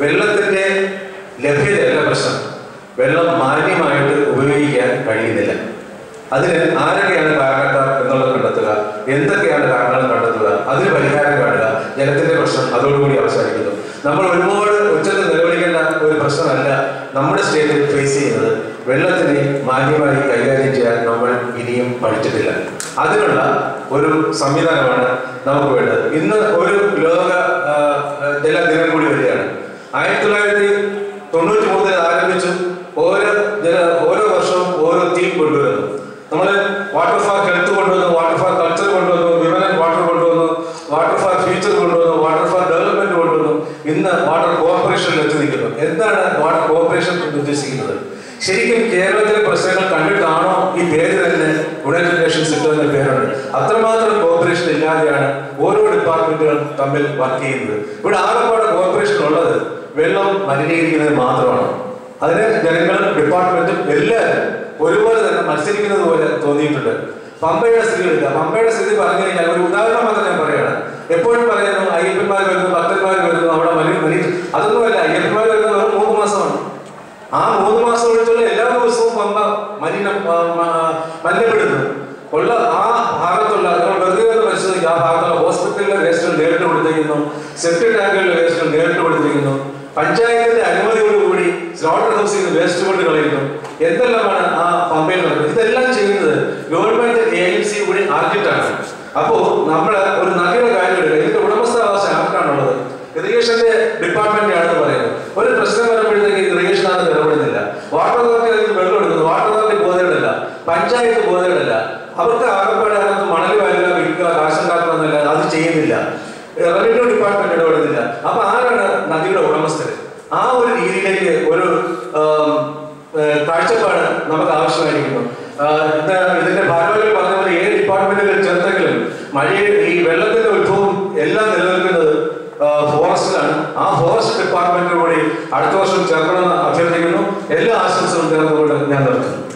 വെള്ളത്തിന്റെ ലഭ്യതയല്ല പ്രശ്നം. വെള്ളം മാന്യമായിട്ട് ഉപയോഗിക്കാൻ കഴിയുന്നില്ല. അതിന് ആരൊക്കെയാണ് കാരണക്കാർ എന്നുള്ളത് കണ്ടെത്തുക എന്തൊക്കെയാണ് കാരണങ്ങൾ കണ്ടെത്തുക അതിന് പരിഹാരം കാണുക ജലത്തിന്റെ പ്രശ്നം അതോടുകൂടി അവസാനിക്കുന്നു. നമ്മൾ ഒരുപാട് ഉച്ചത്തിൽ നിലവിളിക്കേണ്ട ഒരു പ്രശ്നമല്ല നമ്മുടെ സ്റ്റേറ്റിൽ ഫേസ് ചെയ്യുന്നത്. വെള്ളത്തിനെ മാന്യമായി കൈകാര്യം ചെയ്യാൻ നമ്മൾ ഇനിയും പഠിച്ചിട്ടില്ല. അതിനുള്ള ഒരു സംവിധാനമാണ് നമുക്ക് വേണ്ടത്. ഇന്ന് ഒരു ലോക ജല ദിനം കൂടി വരികയാണ്. ആയിരത്തി തൊള്ളായിരത്തി തൊണ്ണൂറ്റി മൂന്നിൽ ആരംഭിച്ചു ഓരോ ജന ഓരോ വർഷവും ഓരോ തീം കൊണ്ടുവരുന്നു. നമ്മൾ വാട്ടർ ഫാർ ഹെൽത്ത് കൊണ്ടുവന്നു വാട്ടർ ഫാർ കൾച്ചർ കൊണ്ടുവന്നു വിമൻ വാട്ടർ കൊണ്ടുവന്നു വാട്ടർ ഫാർ ഫ്യൂച്ചർ കൊണ്ടുവന്നു വാട്ടർ ഫാർ ഡെവലപ്മെന്റ് കൊണ്ടുവന്നു. ഇന്ന് വാട്ടർ കോർപ്പറേഷനിൽ എത്തി നിൽക്കുന്നു എന്താണ് വാട്ടർ കോർപ്പറേഷൻ ഉദ്ദേശിക്കുന്നത്? ശരിക്കും കേരളത്തിലെ പ്രശ്നങ്ങൾ കണ്ടിട്ടാണോ ഈ പേര് തന്നെ യുണൈറ്റഡ് നേഷൻസ് പേരുണ്ട്. അത്രമാത്രം കോർപ്പറേഷൻ ഇല്ലാതെയാണ് ഓരോ ഡിപ്പാർട്ട്മെന്റുകൾ തമ്മിൽ വർക്ക് ചെയ്യുന്നത്. ഇവിടെ ആകെപ്പാടെ വെള്ളം മലിനീകരിക്കുന്നത് മാത്രമാണ്. അതിന് ജനങ്ങളും ഡിപ്പാർട്ട്മെന്റും എല്ലാവരും ഒരുപോലെ തന്നെ മത്സരിക്കുന്നത് പോലെ തോന്നിയിട്ടുണ്ട്. പമ്പയുടെ സ്ഥിതി എടുക്കുക പമ്പയുടെ സ്ഥിതി പറഞ്ഞു കഴിഞ്ഞാൽ ഒരു ഉദാഹരണം മാത്രം ഞാൻ പറയുകയാണ്. എപ്പോഴും പറയുന്നു അയ്യപ്പന്മാർ വരുന്നു ഭക്തന്മാർ വരുന്നു അവിടെ മലി മലി അതൊന്നുമല്ല അയ്യപ്പന്മാർ വരുന്നത് വെറും മൂന്ന് മാസമാണ്. ആ മൂന്ന് മാസം ഒഴിച്ചുള്ള എല്ലാ ദിവസവും പമ്പ മലിന മലിനപ്പെടുന്നു. ഉള്ള ആ ഭാഗത്തുള്ള നമ്മൾ വെറുതെ ഒന്ന് പരിശോധിക്കുക ആ ഭാഗത്തുള്ള ഹോസ്പിറ്റലിലെ വേസ്റ്റുകൾ നേരിട്ട് കൊടുത്തിരിക്കുന്നു സെപ്റ്റിക് ടാങ്കുകളിലെ വേസ്റ്റുകൾ നേരിട്ട് കൊടുത്തിരിക്കുന്നു. പഞ്ചായത്തിന്റെ അനുമതിയോടുകൂടി സ്ലോട്ടർ ഹൗസിൽ നിന്ന് വേസ്റ്റ് കൊണ്ട് കളയുന്നു. എന്തെല്ലാമാണ് ആ പമ്പയിൽ നടക്കുന്നത്? ഇതെല്ലാം ചെയ്യുന്നത് ഗവൺമെന്റ് ഏജൻസി കൂടി ആർക്കിട്ടാണ് അപ്പോ നമ്മൾ ഒരു നദിയുടെ കാര്യം എടുക്കുക ഇതിന്റെ ഉടമസ്ഥാവകാശം ആർക്കാണുള്ളത്? ഇറിഗേഷന്റെ ഡിപ്പാർട്ട്മെന്റ് ആണെന്ന് പറയുന്നത് ഒരു പ്രശ്നം വരുമ്പോഴത്തേക്ക് ഇറിഗേഷൻ ആണ് ഇടപെടുന്നില്ല വാട്ടർ അതോറിറ്റി അതിന് വെള്ളം എടുക്കുന്നു. വാട്ടർ അതോറിറ്റി ബോധ്യമല്ല പഞ്ചായത്ത് ബോധ്യമല്ല അവർക്ക് ആകെപ്പാടെ അതിനകത്ത് മണൽ വാരുക വിൽക്കുക കാശുണ്ടാക്കുക എന്നല്ല അത് ചെയ്യുന്നില്ല. റവന്യൂ ഡിപ്പാർട്ട്മെന്റ് ഇടപെടുന്നില്ല. അപ്പൊ ആരാണ് നദിയുടെ ഉടമസ്ഥര് ആ ഒരു രീതിയിലേക്ക് ഒരു ആം, ഏഹ്, കാഴ്ചപ്പാട് നമുക്ക് ആവശ്യമായിരിക്കുന്നു. ഇതിന്റെ ഭാഗമായി പറഞ്ഞ പോലെ ഏത് ഡിപ്പാർട്ട്മെന്റുകൾ ചേർത്തെങ്കിലും മഴ ഈ വെള്ളത്തിന്റെ ഉത്ഭവം എല്ലാം നിലനിൽക്കുന്നത് ഫോറസ്റ്റിലാണ്. ആ ഫോറസ്റ്റ് ഡിപ്പാർട്ട്മെന്റിനോട് അടുത്ത വർഷം ചേർക്കണമെന്ന് അഭ്യർത്ഥിക്കുന്നു. എല്ലാ ആശംസകളും ചേർന്നുകൊണ്ട് ഞാൻ നിർത്തുന്നു.